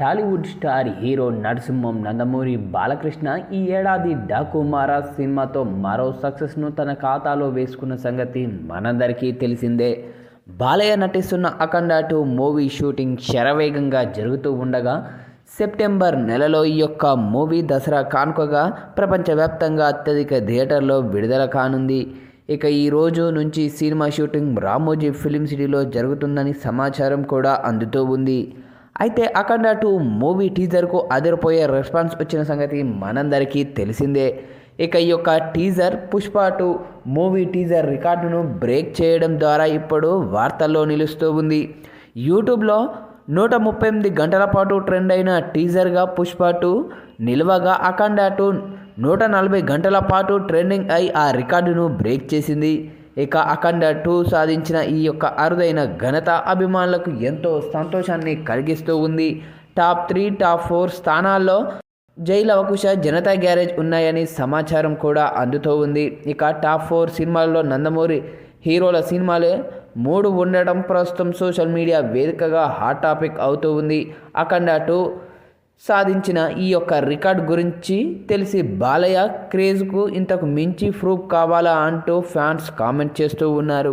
Tollywood star hero Narasimham Nandamuri Balakrishna ఈ ఏడాది డాకుమారా సినిమాతో మరో సక్సెస్ను తన ఖాతాలో వేసుకున్న సంగతి మనందరికీ తెలిసిందే. బాలయ్య నటిస్తున్న అఖండ టూ మూవీ షూటింగ్ శరవేగంగా జరుగుతూ ఉండగా సెప్టెంబర్ నెలలో ఈ యొక్క మూవీ దసరా కానుకగా ప్రపంచవ్యాప్తంగా అత్యధిక థియేటర్లో విడుదల కానుంది. ఇక ఈ రోజు నుంచి సినిమా షూటింగ్ రామోజీ ఫిలిం సిటీలో జరుగుతుందని సమాచారం కూడా అందుతూ ఉంది. అయితే అఖండ టూ మూవీ టీజర్కు అదిరిపోయే రెస్పాన్స్ వచ్చిన సంగతి మనందరికీ తెలిసిందే. ఇక ఈ యొక్క teaser Pushpa two movie teaser రికార్డును బ్రేక్ చేయడం ద్వారా ఇప్పుడు వార్తల్లో నిలుస్తూ ఉంది. యూట్యూబ్లో నూట ముప్పై ఎనిమిది గంటల పాటు ట్రెండ్ అయిన టీజర్గా పుష్ప టూ నిల్వగా అఖండ టూ నూట నలభై గంటల పాటు ట్రెండింగ్ అయి ఆ రికార్డును బ్రేక్ చేసింది. ఇక అఖండ టూ సాధించిన ఈ యొక్క అరుదైన ఘనత అభిమానులకు ఎంతో సంతోషాన్ని కలిగిస్తూ ఉంది. టాప్ త్రీ టాప్ ఫోర్ స్థానాల్లో జైలవకుశ జనతా గ్యారేజ్ ఉన్నాయని సమాచారం కూడా అందుతూ ఉంది. ఇక టాప్ ఫోర్ సినిమాల్లో నందమూరి హీరోల సినిమాలే మూడు ఉండటం ప్రస్తుతం సోషల్ మీడియా వేదికగా హాట్ టాపిక్ అవుతూ ఉంది. అఖండ టూ సాధించిన ఈ యొక్క రికార్డ్ గురించి తెలిసి బాలయ్య క్రేజ్కు ఇంతకు మించి ప్రూఫ్ కావాలా అంటూ ఫ్యాన్స్ కామెంట్ చేస్తూ ఉన్నారు.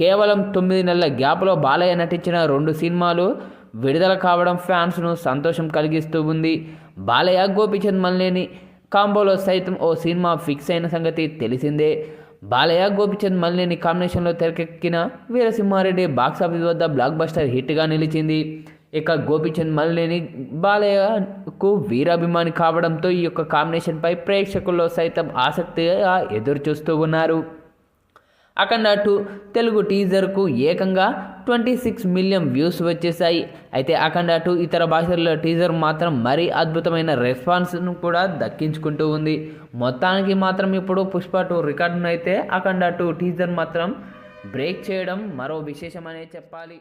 కేవలం తొమ్మిది నెలల గ్యాప్లో బాలయ్య నటించిన రెండు సినిమాలు విడుదల కావడం ఫ్యాన్స్ను సంతోషం కలిగిస్తూ ఉంది. బాలయ్య గోపిచంద్ మల్లేని కాంబోలో సైతం ఓ సినిమా ఫిక్స్ అయిన సంగతి తెలిసిందే. బాలయ్య గోపిచంద్ మల్లేని కాంబినేషన్లో తెరకెక్కిన వీరసింహారెడ్డి బాక్సాఫీస్ వద్ద బ్లాక్ బస్టర్ హిట్గా నిలిచింది. ఇక గోపిచంద్ మల్లేని బాలయ్యకు వీరాభిమాని కావడంతో ఈ యొక్క కాంబినేషన్పై ప్రేక్షకుల్లో సైతం ఆసక్తిగా ఎదురు చూస్తూ ఉన్నారు. అఖండ టూ తెలుగు టీజర్కు ఏకంగా ట్వంటీ సిక్స్ మిలియన్ వ్యూస్ వచ్చేసాయి అయితే అఖండ టూ ఇతర భాషల్లో టీజర్ మాత్రం మరీ అద్భుతమైన రెస్పాన్స్ను కూడా దక్కించుకుంటూ ఉంది. మొత్తానికి మాత్రం ఇప్పుడు పుష్ప టూ రికార్డును అయితే అఖండ టూ టీజర్ మాత్రం బ్రేక్ చేయడం మరో విశేషమనే చెప్పాలి.